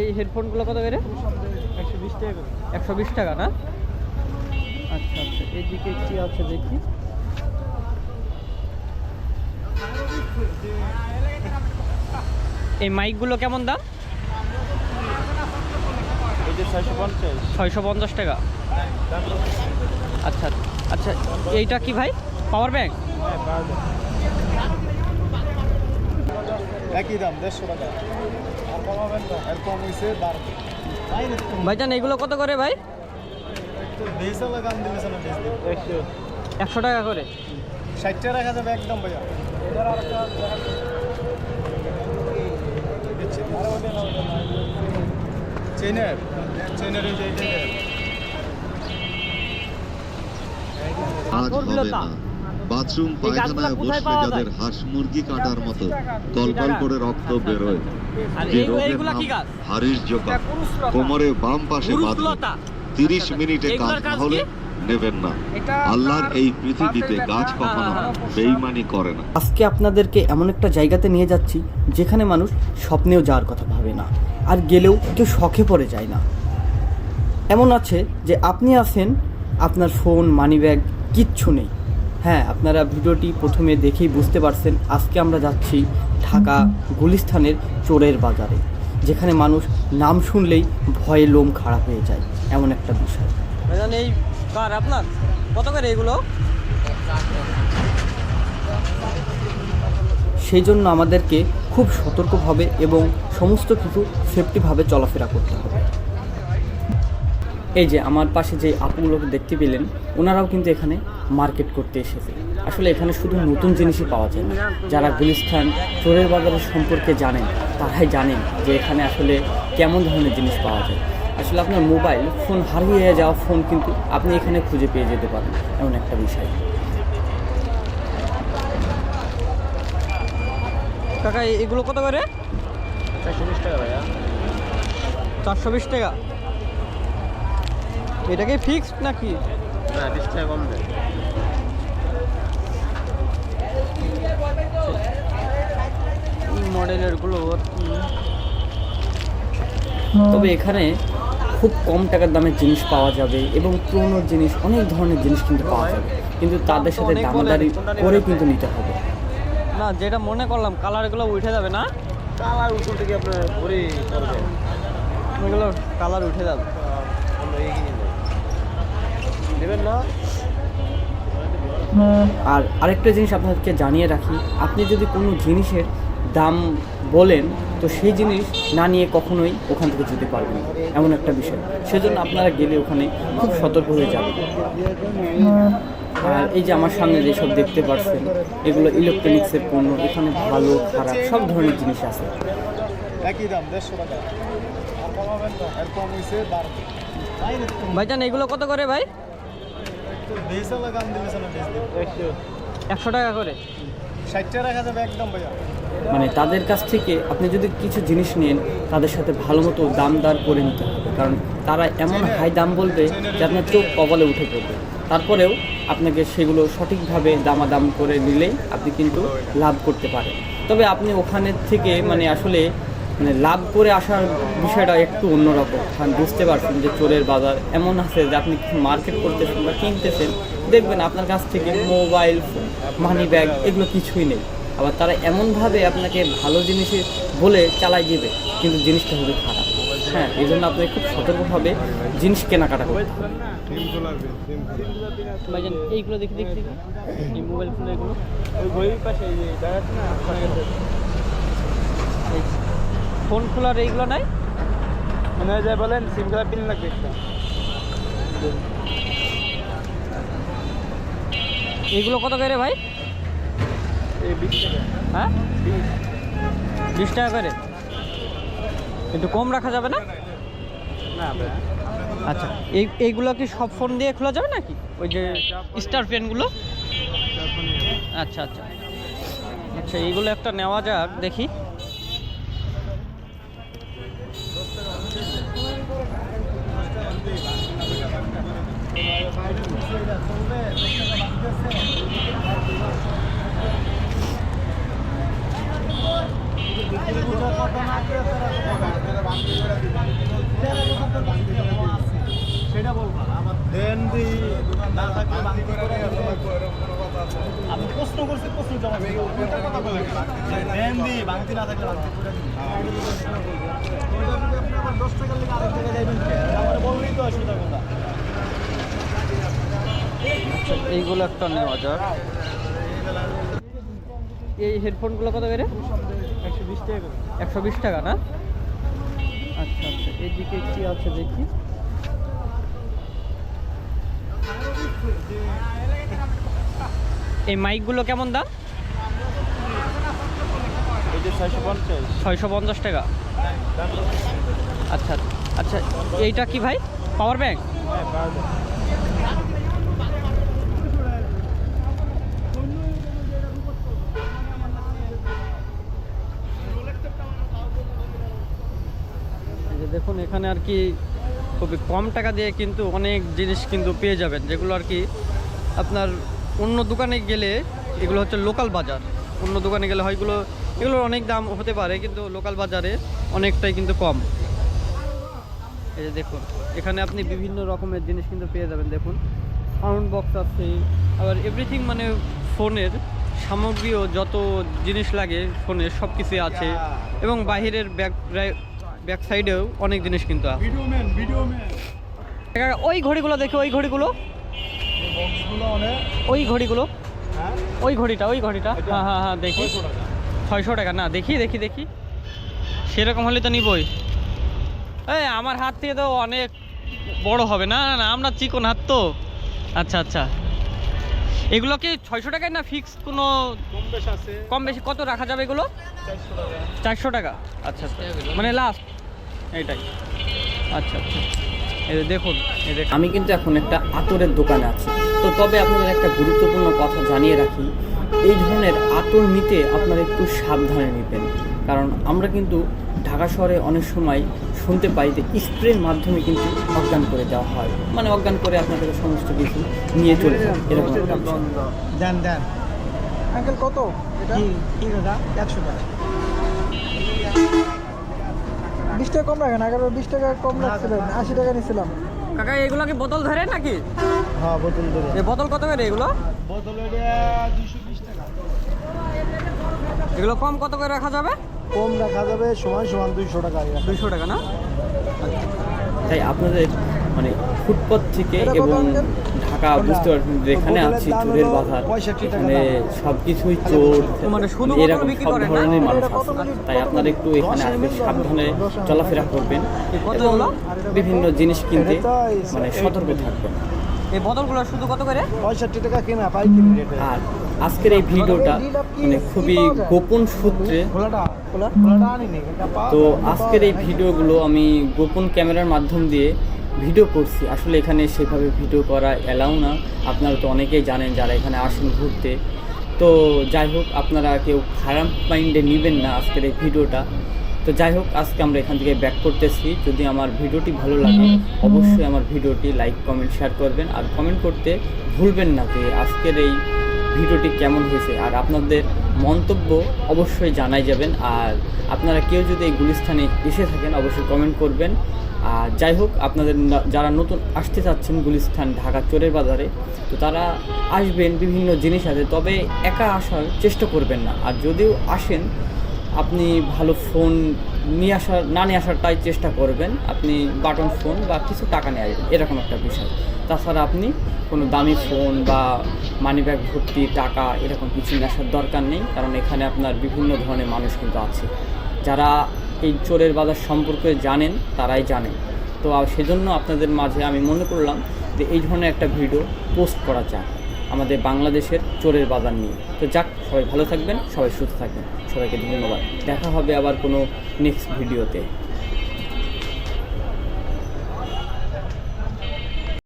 এই হেডফোনগুলো কত করে? একশো বিশ টাকা করে। একশো বিশ টাকা না? আচ্ছা আচ্ছা। এদিকে কি আছে দেখি। এই মাইকগুলো কেমন দাম? ছয়শো পঞ্চাশ। টাকা। আচ্ছা আচ্ছা। এইটা কি ভাই? Power bank? হ্যাঁ একই দাম দেড়শো টাকা। ভাইজান এগুলো কত করে ভাই? একশো টাকা করে। ষাট টাকা রাখা যাবে একদম ভাইয়া চেনের চেনের আজ হবে না। বাথরুম পায়খানায় বসলে যাদের হাঁস মুরগি কাটার মতো কলকল করে রক্ত বেরোয় যে এই- রোগের এইগুলা কি নাম গাছ? হারিস জোকা। কোমরে বাম পাশে পুরুষলতা তিরিশ মিনিটে কাজ না হলে নেবেন না। আল্লাহর এই পৃথিবীতে গাছ কখনো বেইমানি করে না। আজকে আপনাদেরকে এমন একটা জায়গাতে নিয়ে যাচ্ছি যেখানে মানুষ স্বপ্নেও যাওয়ার কথা ভাবে না আর গেলেও কেউ শখে পড়ে যায় না। এমন আছে যে আপনি আছেন আপনার ফোন মানিব্যাগ কিচ্ছু নেই। হ্যাঁ আপনারা ভিডিওটি প্রথমে দেখেই বুঝতে পারছেন আজকে আমরা যাচ্ছি ঢাকা গুলিস্থানের চোরের বাজারে যেখানে মানুষ নাম শুনলেই ভয়ে লোম খারাপ হয়ে যায় এমন একটা বিষয়। এই কার আপনার? কত করে এগুলো? সেই জন্য আমাদেরকে খুব সতর্কভাবে এবং সমস্ত কিছু সেফটিভাবে চলাফেরা করতে হবে। এই যে আমার পাশে যে আপুগুলোকে দেখতে পেলেন ওনারাও কিন্তু এখানে মার্কেট করতে এসেছে। আসলে এখানে শুধু নতুন জিনিসই পাওয়া যায় না। যারা গুলিস্থান চোরের বাজারের সম্পর্কে জানেন তারাই জানেন যে এখানে আসলে কেমন ধরনের জিনিস পাওয়া যায়। আসলে আপনার মোবাইল ফোন হারিয়ে যাওয়া ফোন কিন্তু আপনি এখানে খুঁজে পেয়ে যেতে পারেন এমন একটা বিষয়। কাকা এগুলো কত করে? চারশো বিশ টাকা। ভাইয়া চারশো বিশ টাকা? এটা কি ফিক্সড নাকি? না বিশ টাকা কম দেয়। মডেলেরগুলো তবে এখানে খুব কম টাকার দামের জিনিস পাওয়া যাবে এবং পুরনো জিনিস অনেক ধরনের জিনিস কিন্তু পাওয়া যাবে। কিন্তু তাদের সাথে দামাদারি করে কিন্তু নিতে হবে। না যেটা মনে করলাম কালার এগুলো উঠে যাবে না? কালার উপর থেকে আপনার ভরে এগুলো কালার উঠে যাবে। নেবেন না? আর আরেকটা জিনিস আপনাদেরকে জানিয়ে রাখি আপনি যদি কোনো জিনিসের দাম বলেন তো সেই জিনিস না নিয়ে কখনোই ওখান থেকে যেতে পারবেন না। এমন একটা বিষয়। সেজন্য আপনারা গেলে ওখানে খুব সতর্ক হয়ে যাবেন। আর এই যে আমার সামনে যেসব দেখতে পাচ্ছেন এগুলো ইলেকট্রনিক্সের পণ্য এখানে ভালো খারাপ সব ধরনের জিনিস আছে। একই দাম দেড়শো টাকা। ভাইজান এগুলো কত করে ভাই? একশো একশো টাকা করে। ষাট টাকা রাখা যাবে একদম ভাইয়া। মানে তাদের কাছ থেকে আপনি যদি কিছু জিনিস নেন, তাদের সাথে ভালো মতো দাম করে নিতে হবে। কারণ তারা এমন হাই দাম বলবে যে আপনার চোখ কবলে উঠে পড়বে। তারপরেও আপনাকে সেগুলো সঠিকভাবে দামাদাম করে নিলেই আপনি কিন্তু লাভ করতে পারেন। তবে আপনি ওখানের থেকে মানে আসলে মানে লাভ করে আসার বিষয়টা একটু অন্যরকম। কারণ বুঝতে পারছেন যে চোরের বাজার এমন আছে যে আপনি কিছু মার্কেট করতেছেন বা কিনতেছেন, দেখবেন আপনার কাছ থেকে মোবাইল মানি ব্যাগ এগুলো কিছুই নেই। আবার তারা এমনভাবে আপনাকে ভালো জিনিস বলে চালাই দেবে, কিন্তু জিনিসটা হবে খারাপ। হ্যাঁ এই জন্য আপনাকে খুব সতর্কভাবে জিনিস কেনাকাটা করতে এইগুলো দেখি মোবাইল ফোন এগুলো। ফোন খোলার এইগুলো নাই? মনে হয় বলেন সিম কার্ড পিন লাগবে এইগুলো কত করে ভাই? হ্যাঁ? বিশ টাকা করে? একটু কম রাখা যাবে না? আচ্ছা এই এইগুলো কি সব ফোন দিয়ে খোলা যাবে নাকি? ওই যে স্টার পেনগুলো আচ্ছা আচ্ছা। আচ্ছা এইগুলো একটা নেওয়া যাক দেখি। সেটা আমার আমি অসুবিধা এইগুলো একটা নেওয়া যাক। এই হেডফোনগুলো কত করে? একশো বিশ টাকা একশো বিশ টাকা না? আচ্ছা আচ্ছা এইদিকে কি আছে দেখি। এই মাইকগুলো কেমন দাম? এই ছয়শো পঞ্চাশ। ছয়শো পঞ্চাশ টাকা। আচ্ছা আচ্ছা এইটা কি ভাই? পাওয়ার ব্যাংক হ্যাঁ পাওয়া যায় এই যে দেখুন, এখানে আর কি খুবই কম টাকা দিয়ে কিন্তু অনেক জিনিস কিন্তু পেয়ে যাবেন, যেগুলো আর কি আপনার অন্য দোকানে গেলে এগুলো হচ্ছে লোকাল বাজার। অন্য দোকানে গেলে হয় এগুলো এগুলোর অনেক দাম হতে পারে, কিন্তু লোকাল বাজারে অনেকটাই কিন্তু কম। এই যে দেখুন, এখানে আপনি বিভিন্ন রকমের জিনিস কিন্তু পেয়ে যাবেন, দেখুন। সাউন্ড বক্স আছে, আবার এভরিথিং মানে ফোনের সামগ্রীও যত জিনিস লাগে ফোনের সব কিছুই আছে, এবং বাহিরের ব্যাক ব্যাক সাইডেও অনেক জিনিস কিন্তু আছে। ওই ঘড়িগুলো দেখে ওই ঘড়িগুলো। এই বক্সগুলো অনেক। ওই ঘড়িগুলো। হ্যাঁ? ওই ঘড়িটা ওই ঘড়িটা। হ্যাঁ হ্যাঁ হ্যাঁ দেখি। ছয়শো টাকা। না দেখি দেখি দেখি। সেরকম হলে তো নিবই। এই আমার হাত থেকে তো অনেক বড় হবে। না না আমরা চিকন হাত তো। আচ্ছা আচ্ছা। এগুলো কি ছয়শো টাকায় না ফিক্স কোনো কম বেশ কত রাখা যাবে এগুলো? চারশো টাকা। চারশো টাকা। আচ্ছা আচ্ছা। মানে লাস্ট এইটাই আচ্ছা আচ্ছা। এই দেখুন এই দেখুন আমি কিন্তু এখন একটা আতরের দোকানে আছি। তো তবে আপনাদের একটা গুরুত্বপূর্ণ কথা জানিয়ে রাখি এই ধরনের আতর নিতে আপনারা একটু সাবধানে নেবেন কারণ আমরা কিন্তু ঢাকা শহরে অনেক সময় শুনতে পাই যে স্প্রের মাধ্যমে কিন্তু অজ্ঞান করে দেওয়া হয়। মানে অজ্ঞান করে আপনাদের সমস্ত কিছু নিয়ে চলে যায় এরকম একটা দেন দেন। আঙ্কেল কত? এটা? কি কি দাদা? একশো টাকা। টাকা কম রাখেন আগের বিশ টাকা কম রাখছিলেন। আশি টাকা নিয়েছিলাম কাকা এগুলো কি বোতল ধরে নাকি? হ্যাঁ বোতল ধরে। এই বোতল কত করে এগুলো? বোতল দুশো বিশ টাকা। এগুলো কম কত করে রাখা যাবে? কম রাখা যাবে সমান সমান দুইশো টাকা। দুইশো টাকা না? তাই আপনাদের মানে ফুটপাথ থেকে এবং ঢাকা বুঝতে পারছেন যে এখানে আছি চোরের বাজার। 65 টাকা এখানে সব কিছুই চোর মানে এরকম সব ধরনের মানুষ আছে। তাই কত আপনারা একটু এখানে দশ আসলে মিনিট সাবধানে চলাফেরা করবেন এবং বিভিন্ন জিনিস কিনতে মানে সতর্ক থাকবেন। এই বোতলগুলো শুধু কত করে? পঁয়ষট্টি টাকা কেনা পাইকারি রেটে। আর আজকের এই ভিডিওটা মানে খুবই গোপন সূত্রে তো আজকের এই ভিডিওগুলো আমি গোপন ক্যামেরার মাধ্যম দিয়ে ভিডিও করছি। আসলে এখানে সেভাবে ভিডিও করা এলাও না। আপনারা তো অনেকেই জানেন যারা এখানে আসেন ঘুরতে। তো যাই হোক, আপনারা কেউ খারাপ মাইন্ডে নেবেন না আজকের এই ভিডিওটা তো যাই হোক, আজকে আমরা এখান থেকে ব্যাক করতেছি। যদি আমার ভিডিওটি ভালো লাগে, অবশ্যই আমার ভিডিওটি লাইক কমেন্ট শেয়ার করবেন। আর কমেন্ট করতে ভুলবেন না যে আজকের এই ভিডিওটি কেমন হয়েছে। আর আপনাদের মন্তব্য অবশ্যই জানাই যাবেন। আর আপনারা কেউ যদি এই গুলিস্থানে এসে থাকেন, অবশ্যই কমেন্ট করবেন। আর যাই হোক, আপনাদের যারা নতুন আসতে চাচ্ছেন গুলিস্থান ঢাকা চোরের বাজারে, তো তারা আসবেন, বিভিন্ন জিনিস আছে, তবে একা আসার চেষ্টা করবেন না। আর যদিও আসেন, আপনি ভালো ফোন নিয়ে আসার না নিয়ে আসারটাই চেষ্টা করবেন। আপনি বাটন ফোন বা কিছু টাকা নিয়ে আসবেন, এরকম একটা বিষয়। তাছাড়া আপনি কোনো দামি ফোন বা মানি ব্যাগ ভর্তি টাকা এরকম কিছু নিয়ে আসার দরকার নেই, কারণ এখানে আপনার বিভিন্ন ধরনের মানুষ কিন্তু আছে। যারা এই চোরের বাজার সম্পর্কে জানেন, তারাই জানেন। তো সেজন্য আপনাদের মাঝে আমি মনে করলাম যে এই ধরনের একটা ভিডিও পোস্ট করা যাক। আমাদের বাংলাদেশের চোরের বাজার নিয়ে। তো যাক, সবাই ভালো থাকবেন, সবাই সুস্থ থাকবেন। সবাইকে ধন্যবাদ। দেখা হবে আবার কোনো নেক্সট ভিডিওতে